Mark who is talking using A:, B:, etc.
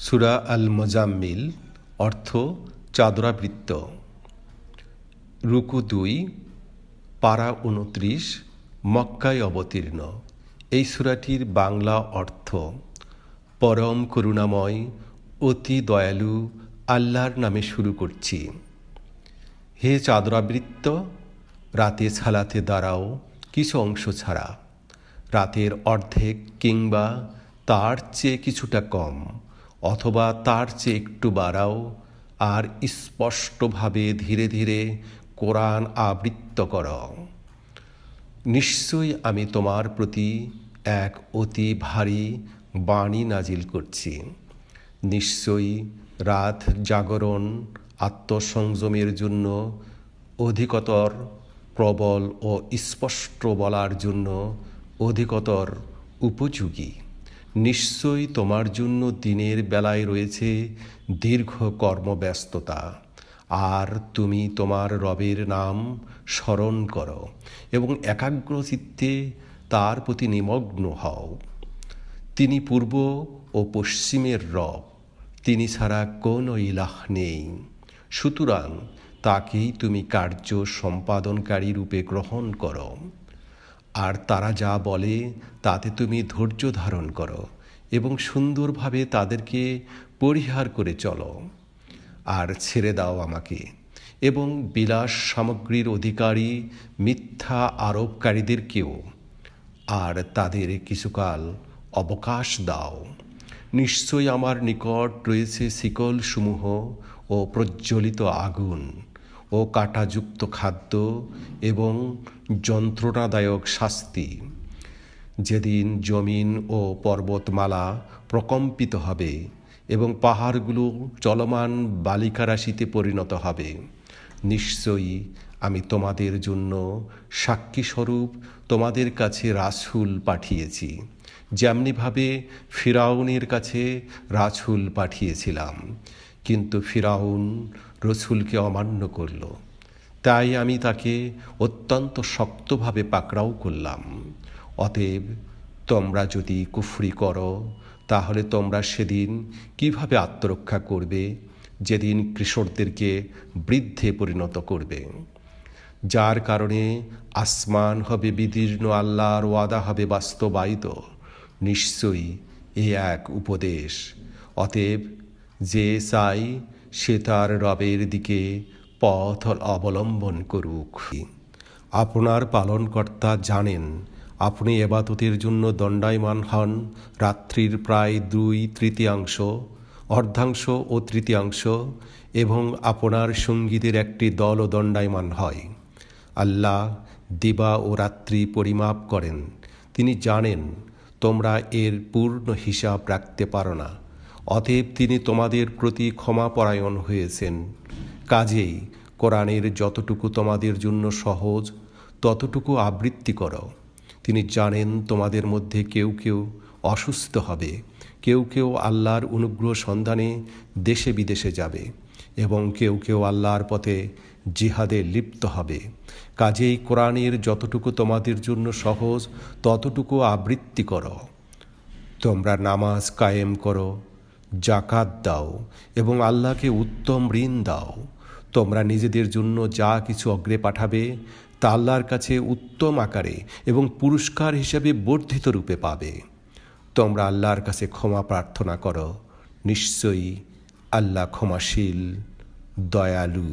A: সুরা আল মোজাম্মিল অর্থ চাদরাবৃত্ত। রুকু দুই, পারা উনত্রিশ, মক্কায় অবতীর্ণ। এই সুরাটির বাংলা অর্থ, পরম করুণাময়, অতি দয়ালু, আল্লাহর নামে শুরু করছি। হে চাদরাবৃত্ত, রাতে ছালাতে দাঁড়াও, কিছু অংশ ছাড়া। রাতের অর্ধেক কিংবা তার চেয়ে কিছুটা কম। অথবা তার চেয়ে একটু বাড়াও আর স্পষ্টভাবে ধীরে ধীরে কোরআন আবৃত্ত করো। নিশ্চয়ই আমি তোমার প্রতি এক অতি ভারী বাণী নাজিল করছি। নিশ্চয়ই রাত জাগরণ আত্মসংযমের জন্য অধিকতর প্রবল ও স্পষ্ট বলার জন্য অধিকতর উপযোগী। নিশ্চয়ই তোমার জন্য দিনের বেলায় রয়েছে দীর্ঘ কর্মব্যস্ততা। আর তুমি তোমার রবের নাম স্মরণ করো এবং একাগ্র চিত্তে তার প্রতি নিমগ্ন হও। তিনি পূর্ব ও পশ্চিমের রব, তিনি ছাড়া কোনো ইলাহ নেই। সুতরাং তাকেই তুমি কার্য সম্পাদনকারী রূপে গ্রহণ করো। আর তারা যা বলে, তাতে তুমি ধৈর্য ধারণ করো এবং সুন্দরভাবে তাদেরকে পরিহার করে চলো। আর ছেড়ে দাও আমাকে। এবং বিলাস সামগ্রীর অধিকারী, মিথ্যা আরোপকারীদেরকেও আর তাদের কিছুকাল অবকাশ দাও। নিশ্চয়ই আমার নিকট রয়েছে শিকল সমূহ ও প্রজ্বলিত আগুন। ও কাঁটাযুক্ত খাদ্য এবং যন্ত্রণাদায়ক শাস্তি। যেদিন জমিন ও পর্বতমালা প্রকম্পিত হবে এবং পাহাড়গুলো চলমান বালিকারাশিতে পরিণত হবে, নিশ্চয়ই আমি তোমাদের জন্য সাক্ষীস্বরূপ তোমাদের কাছে রাসুল পাঠিয়েছি, যেমনিভাবে ফিরাউনের কাছে রাসুল পাঠিয়েছিলাম। কিন্তু ফিরাউন রসুলকে অমান্য করল। তাই আমি তাকে অত্যন্ত শক্তভাবে পাকড়াও করলাম। অতএব তোমরা যদি কুফরি করো, তাহলে তোমরা সেদিন কীভাবে আত্মরক্ষা করবে? যেদিন কৃষকদেরকে বৃদ্ধে পরিণত করবে। যার কারণে আসমান হবে বিদীর্ণ, আল্লাহর ওয়াদা হবে বাস্তবায়িত। নিশ্চয়ই এ এক উপদেশ। অতএব যে চাই সে তার রবের দিকে পথ অবলম্বন করুক। আপনার পালনকর্তা জানেন, আপনি এবাদতের জন্য দণ্ডায়মান হন। রাত্রির প্রায় দুই তৃতীয়াংশ, অর্ধাংশ ও তৃতীয়াংশ এবং আপনার সঙ্গীদের একটি দলও দণ্ডায়মান হয়। আল্লাহ দিবা ও রাত্রি পরিমাপ করেন। তিনি জানেন, তোমরা এর পূর্ণ হিসাব রাখতে পারো না। অতএব তিনি তোমাদের প্রতি ক্ষমাপরায়ণ হয়েছেন। কাজেই কোরআনের যতটুকু তোমাদের জন্য সহজ, ততটুকু আবৃত্তি করো। তিনি জানেন তোমাদের মধ্যে কেউ কেউ অসুস্থ হবে, কেউ কেউ আল্লাহর অনুগ্রহ সন্ধানে দেশে বিদেশে যাবে এবং কেউ কেউ আল্লাহর পথে জিহাদে লিপ্ত হবে। কাজেই কোরআনের যতটুকু তোমাদের জন্য সহজ, ততটুকু আবৃত্তি করো। তোমরা নামাজ কায়েম করো জাকাত দাও এবং আল্লাহকে উত্তম ঋণ দাও। তোমরা নিজেদের জন্য যা কিছু অগ্রে পাঠাবে, তা আল্লাহর কাছে উত্তম আকারে এবং পুরস্কার হিসেবে বর্ধিত রূপে পাবে। তোমরা আল্লাহর কাছে ক্ষমা প্রার্থনা করো। নিশ্চয়ই আল্লাহ ক্ষমাশীল, দয়ালু।